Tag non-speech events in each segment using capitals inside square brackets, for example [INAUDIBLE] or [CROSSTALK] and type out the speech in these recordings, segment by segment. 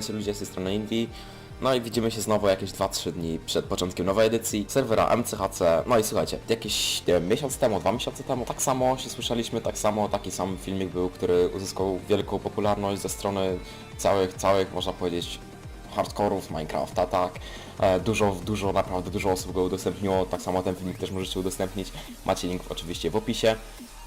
Witajcie ludzie z tej strony Invi. No i widzimy się znowu jakieś 2-3 dni przed początkiem nowej edycji serwera MCHC. No i słuchajcie, jakiś nie miesiąc temu, dwa miesiące temu, tak samo się słyszeliśmy, tak samo taki sam filmik był, który uzyskał wielką popularność ze strony całych, całych, można powiedzieć, hardkorów Minecrafta, tak. E, Dużo, dużo, naprawdę dużo osób go udostępniło, tak samo ten filmik też możecie udostępnić. Macie link oczywiście w opisie.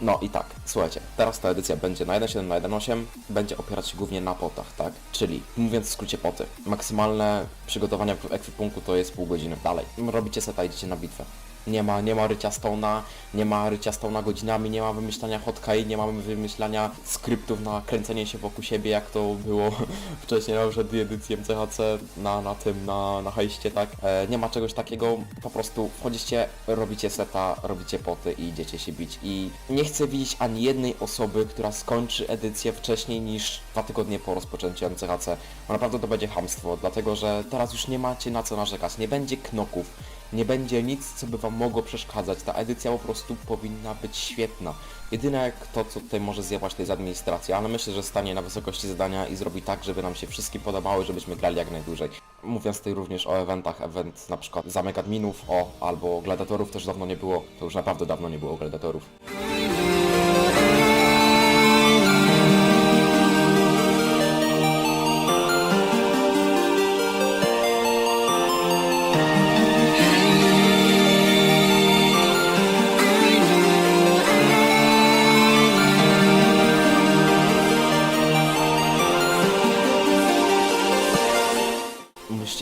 No i tak, słuchajcie, teraz ta edycja będzie na 1.7, na 1.8, będzie opierać się głównie na potach, tak? Czyli, mówiąc w skrócie poty, maksymalne przygotowania w ekwipunku to jest pół godziny dalej. Robicie seta, idziecie na bitwę. Nie ma, nie ma rycia Stone'a, nie ma rycia Stone'a godzinami, nie ma wymyślania hotkey, nie mamy wymyślania skryptów na kręcenie się wokół siebie, jak to było [LAUGHS] wcześniej na przykład edycji MCHC na, na tym, na, na hejście, tak? E, nie ma czegoś takiego, po prostu wchodzicie, robicie seta, robicie poty i idziecie się bić. I nie chcę widzieć ani jednej osoby, która skończy edycję wcześniej niż dwa tygodnie po rozpoczęciu MCHC. Bo naprawdę to będzie hamstwo, dlatego że teraz już nie macie na co narzekać, nie będzie knoków, nie będzie nic, co by wam mogło przeszkadzać. Ta edycja po prostu powinna być świetna. Jedyne to, co tutaj może zjebać, to jest administracja, ale myślę, że stanie na wysokości zadania i zrobi tak, żeby nam się wszystkim podobały, żebyśmy grali jak najdłużej. Mówiąc tutaj również o eventach, event na przykład zamek adminów, o, albo gladiatorów też dawno nie było, to już naprawdę dawno nie było gladiatorów.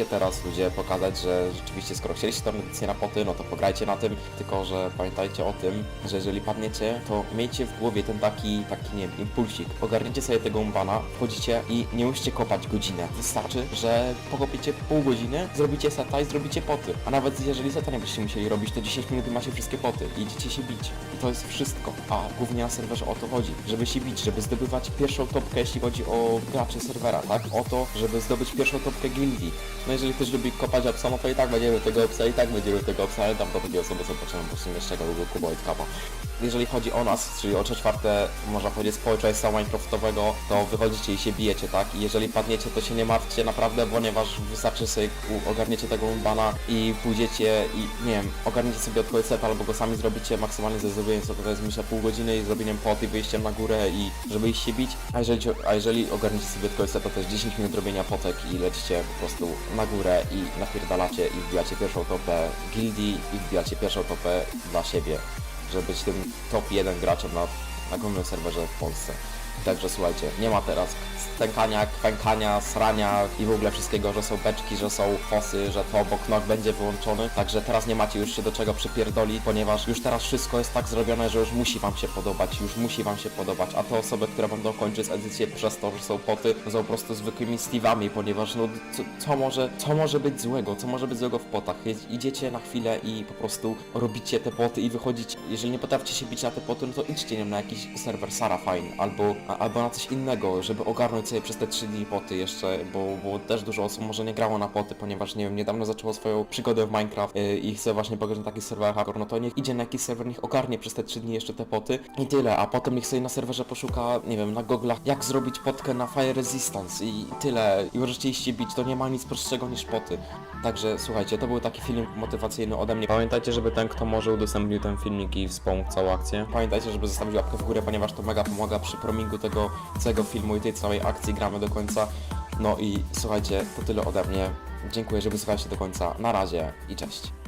Teraz ludzie pokazać, że rzeczywiście skoro chcieliście tę edycję na poty, no to pograjcie na tym, tylko że pamiętajcie o tym, że jeżeli padniecie, to miejcie w głowie ten taki, taki nie wiem, impulsik. Ogarniecie sobie tego umbana, wchodzicie i nie musicie kopać godzinę. Wystarczy, że pokopiecie pół godziny, zrobicie seta i zrobicie poty. A nawet jeżeli seta nie będziecie musieli robić, to 10 minut macie wszystkie poty i idziecie się bić. I to jest wszystko. A głównie na serwerze o to chodzi, żeby się bić, żeby zdobywać pierwszą topkę, jeśli chodzi o graczy serwera, tak? O to, żeby zdobyć pierwszą topkę gildii. No jeżeli ktoś lubi kopać obsa, no to i tak będziemy tego obsa, i tak będziemy tego obsa, ale tam do takie osoby potrzebne po prostu jeszcze Google Kubo i Kapa. Jeżeli chodzi o nas, czyli o 3 czwarte, można powiedzieć, społeczeństwa Minecraftowego, to wychodzicie i się bijecie, tak? I jeżeli padniecie, to się nie martwcie naprawdę, ponieważ wystarczy sobie ogarniecie tego bana i pójdziecie i, nie wiem, ogarniecie sobie od seta, albo go sami zrobicie maksymalnie ze zrobieniem sobie, to jest myślę pół godziny i zrobieniem pot i wyjściem na górę i żeby iść się bić, a jeżeli, a jeżeli ogarniecie sobie od seta, to jest 10 minut robienia potek i lecicie po prostu na górę i napierdalacie i wbijacie pierwszą topę gildii i wbijacie pierwszą topę dla siebie, żeby być tym top 1 graczem na, na głównym serwerze w Polsce. Także słuchajcie, nie ma teraz stękania, kwękania, srania i w ogóle wszystkiego, że są beczki, że są fosy, że to obok nog będzie wyłączony. Także teraz nie macie już się do czego przypierdolić, ponieważ już teraz wszystko jest tak zrobione, że już musi wam się podobać, już musi wam się podobać. A te osoby, które będą kończyć edycję przez to, że są poty, są po prostu zwykłymi Steve'ami, ponieważ no co, co, może, co może być złego, co może być złego w potach? Idziecie na chwilę i po prostu robicie te poty i wychodzicie. Jeżeli nie potraficie się bić na te poty, no to idźcie nie wiem, na jakiś serwer Sarafine albo, a, albo na coś innego, żeby ogarnąć sobie przez te 3 dni poty jeszcze, bo, bo też dużo osób może nie grało na poty, ponieważ nie wiem, niedawno zaczęło swoją przygodę w Minecraft yy, i chce właśnie pograć na takich serwerach hardcore, no to niech idzie na jakiś serwer, niech ogarnie przez te 3 dni jeszcze te poty i tyle, a potem niech sobie na serwerze poszuka, nie wiem, na goglach, jak zrobić potkę na Fire Resistance i tyle. I możecie iść bić, to nie ma nic prostszego niż poty. Także słuchajcie, to był taki film motywacyjny ode mnie. Pamiętajcie, żeby ten, kto może udostępnił ten filmik i wspomógł całą akcję. Pamiętajcie, żeby zostawić łapkę w górę, ponieważ to mega pomaga przy promingu tego całego filmu i tej całej akcji. Gramy do końca. No i słuchajcie, to tyle ode mnie. Dziękuję, że wysłuchaliście do końca. Na razie i cześć.